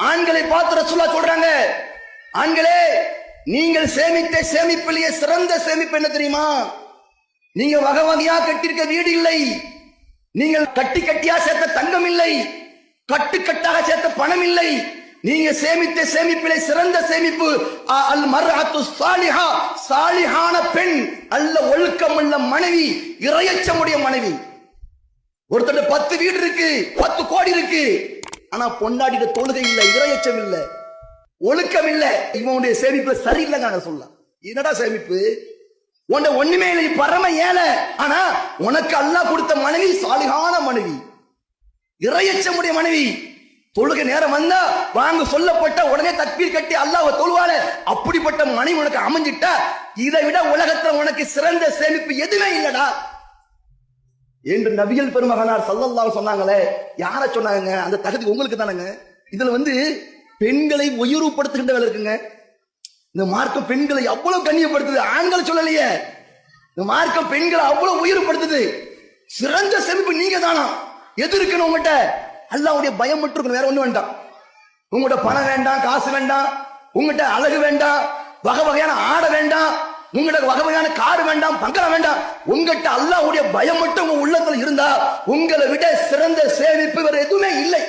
ஆண்களை பார்த்து ரசூலா சொல்றாங்க. ஆண்களே நீங்கள் சேமித்த சேமிப்பிலேயே சிறந்த சேமிப்பு என்ன தெரியுமா? நீங்க வகை வகையா கட்டியிருக்க வீடு இல்லை. நீங்கள் கட்டி கட்டியா சேர்த்த தங்கம் இல்லை. கட்டு கட்டாக சேர்த்த பணம் இல்லை. நீங்க சேமித்த சேமிப்பிலே சிறந்த சேமிப்பு அ- அல் மர்ஹத்து சாலிஹா சாலிஹான பெண் அல்ல ஒழுக்கமுள்ள மனைவி இரையச்சமுடைய மனைவி. ஒருத்தர் பத்து வீடு இருக்கு பத்து கோடி இருக்கு. ஆனா பொண்டாடிட தொழுகை இல்ல இரையச்சம் இல்ல ஒழுக்கம் இல்ல. இவனுடைய சேமிப்பு சரியில்லைங்க நான் சொல்லலாம் என்னடா சேமிப்பு? உன்னை ஒண்ணுமே இல்லை பரம ஏழை. ஆனா உனக்கு அல்லாஹ் கொடுத்த மனைவி சாலிகான மனைவி. இரையச்சமுடைய மனைவி. தொழுகை நேரம் வந்தா வாங்க சொல்லப்பட்ட உடனே தக்பீர் கட்டி அல்லாஹ் தொழுவாள. அப்படிப்பட்ட மனைவி உனக்கு அமைஞ்சிட்டா இதை விட உலகத்துல உனக்கு சிறந்த சேமிப்பு எதுவுமே இல்லடா. என்று நபிகள் பெருமகனார் சல்லல்லாஹு சொன்னாங்களே யார சொன்னாங்க அந்த தகுதி உங்களுக்கு தானங்க? இதுல வந்து பெண்களை உயர்வுபடுத்துகின்ற வேலை இருக்குங்க. இந்த மார்க்கம் பெண்களை அவ்வளவு கண்ணியப்படுத்துது. ஆண்கள் சொல்லலையே. இந்த மார்க்கம் பெண்களை அவ்வளவு உயர்வுபடுத்துது சிறந்த செழிப்பு நீங்க தானா? எது இருக்கணும் உங்கள்கிட்ட அல்லாவுடைய பயம் மட்டும் இருக்கணும். வேற ஒண்ணு வேண்டாம். உங்கள்கிட்ட பணம் வேண்டாம் காசு வேண்டாம். உங்ககிட்ட அழகு வேண்டாம். வகை வகையான ஆடை வேண்டாம். உங்ககிட்ட வகை வகையான கார் வேண்டாம். பங்களம் வேண்டாம். உங்ககிட்ட அல்லாவுடைய பயம் மட்டும் உங்க உள்ளத்துல இருந்தா உங்களை விட சிறந்த சேமிப்பு வேற எதுவுமே இல்லை.